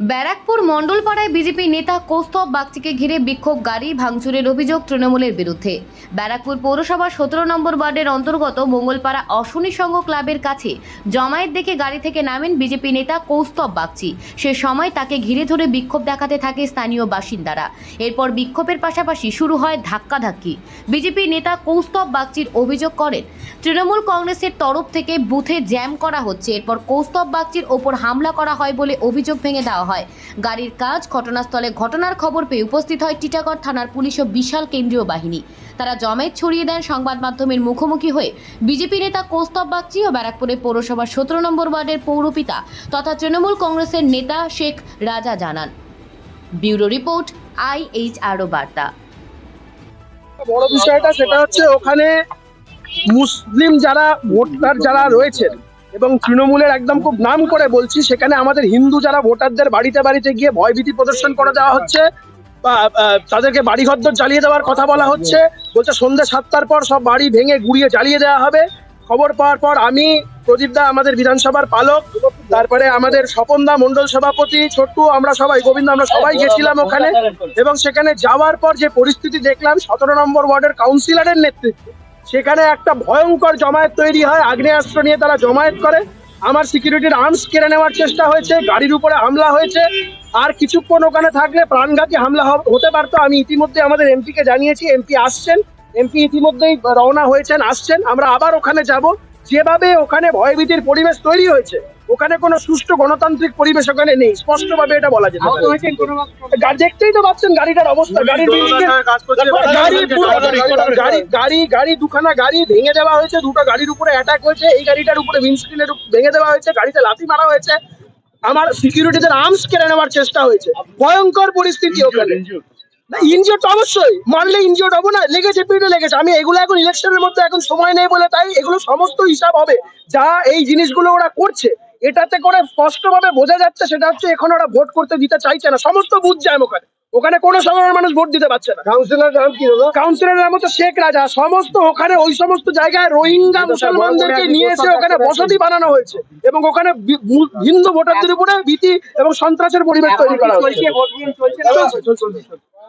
Barrackpore মণ্ডলপাড়ায় BJP নেতা কৌস্তব বাগচিকে ঘিরে বিক্ষোভ, গাড়ি ভাঙচুরের অভিযোগ তৃণমূলের বিরুদ্ধে। ব্যারাকপুর পৌরসভার সতেরো নম্বর ওয়ার্ডের অন্তর্গত মঙ্গলপাড়া অশ্বনী সংঘ ক্লাবের কাছে জমায়েত দেখে গাড়ি থেকে নামেন বিজেপি নেতা কৌস্তব বাগচি। সে সময় তাকে ঘিরে ধরে বিক্ষোভ দেখাতে থাকে স্থানীয় বাসিন্দারা। এরপর বিক্ষোভের পাশাপাশি শুরু হয় ধাক্কাধাক্কি। বিজেপি নেতা কৌস্তব বাগচির অভিযোগ করেন, তৃণমূল কংগ্রেসের তরফ থেকে বুথে জ্যাম করা হচ্ছে। এরপর কৌস্তব বাগচির ওপর হামলা করা হয় বলে অভিযোগ ভেঙে দেওয়া হয়। গাড়ির কাজ, ঘটনাস্থলে ঘটনার খবর পেয়ে উপস্থিত হয় টিটাগড় থানার পুলিশ ও বিশাল কেন্দ্রীয় বাহিনী। তারা জমায়েত ছড়িয়ে দেন সংবাদ মাধ্যমের মুখোমুখি হয়ে। বিজেপি নেতা কৌস্তব বাগচি ও ব্যারাকপুরের পৌরসভার সতেরো নম্বর ওয়ার্ডের পৌরপিতা তথা তৃণমূল কংগ্রেসের নেতা শেখ রাজা জানান। ব্যুরো রিপোর্ট আইএইচআরও বার্তা। বড় বিষয়টা সেটা হচ্ছে ওখানে মুসলিম যারা ভোটার যারা রয়েছেন এবং তৃণমূলের একদম খুব নাম করে বলছি সেখানে আমাদের হিন্দু যারা ভোটারদের বাড়িতে বাড়িতে গিয়ে ভয়ভীতি প্রদর্শন করে দেওয়া হচ্ছে বা আহ, তাদেরকে বাড়িঘর জ্বালিয়ে দেওয়ার কথা বলা হচ্ছে বলছে সন্ধ্যে সাতটার পর সব বাড়ি ভেঙে গুড়িয়ে জ্বালিয়ে দেওয়া হবে। খবর পাওয়ার পর আমি প্রদীপ দা আমাদের বিধানসভার পালক তারপরে আমাদের স্বপন দা মন্ডল সভাপতি ছোট্টু আমরা সবাই গোবিন্দ আমরা সবাই গেছিলাম ওখানে। এবং সেখানে যাওয়ার পর যে পরিস্থিতি দেখলাম সতেরো নম্বর ওয়ার্ডের কাউন্সিলরের নেতৃত্বে সেখানে একটা ভয়ঙ্কর জমায়েত তৈরি হয়। আগ্নেয়াস্ত্র নিয়ে তারা জমায়েত করে। আমার সিকিউরিটির আর্মস কেড়ে নেওয়ার চেষ্টা হয়েছে, গাড়ির উপরে হামলা হয়েছে। আর কিছুক্ষণ ওখানে থাকলে প্রাণঘাতী হামলা হতে পারতো। আমি ইতিমধ্যে আমাদের এমপিকে জানিয়েছি, এমপি আসছেন। এমপি ইতিমধ্যেই রওনা হয়েছেন, আসছেন। আমরা আবার ওখানে যাব। যেভাবে ওখানে ভয়ভীতির পরিবেশ তৈরি হয়েছে ওখানে কোনো সুষ্ঠু গণতান্ত্রিক পরিবেশ ওখানে নেই। স্পষ্টভাবে এটা বলা যেতে পারে। দেখতেই তো পাচ্ছেন গাড়িটার অবস্থা। গাড়ির গাড়ি গাড়ি গাড়ি গাড়ি দুখানা গাড়ি ভেঙে দেওয়া হয়েছে। দুটো গাড়ির উপরে অ্যাটাক হয়েছে। এই গাড়িটার উপরে উইন্ডস্ক্রিনের ভেঙে দেওয়া হয়েছে। গাড়িতে লাথি মারা হয়েছে। আমার সিকিউরিটিদের আর্মস কেড়ে নেওয়ার চেষ্টা হয়েছে। ভয়ঙ্কর পরিস্থিতি ওখানে। ইনজিওর তো অবশ্যই। মারলে ইনজিওর হব না লেগেছে পিঠে লেগেছে। আমি এগুলো এখন ইলেকশনের মধ্যে এখন সময় নেই বলে তাই এগুলো সমস্ত হিসাব হবে। যা এই জিনিসগুলো ওরা করছে এটাতে করে স্পষ্টভাবে বোঝা যাচ্ছে সেটা হচ্ছে এখন ওরা ভোট করতে দিতে চাইছে না। সমস্ত বুথ যায় ওখানে ওখানে কোনো সাধারণ মানুষ ভোট দিতে পারছে না। কাউন্সিলর নাম কি হলো? কাউন্সিলর নাম হচ্ছে শেখ রাজা। সমস্ত ওখানে ওই সমস্ত জায়গায় রোহিঙ্গা মুসলমানদেরকে নিয়ে এসে ওখানে বসতি বানানো হয়েছে এবং ওখানে হিন্দু ভোটারদের উপরে ভীতি এবং সন্ত্রাসের পরিবেশ তৈরি করা হয়েছে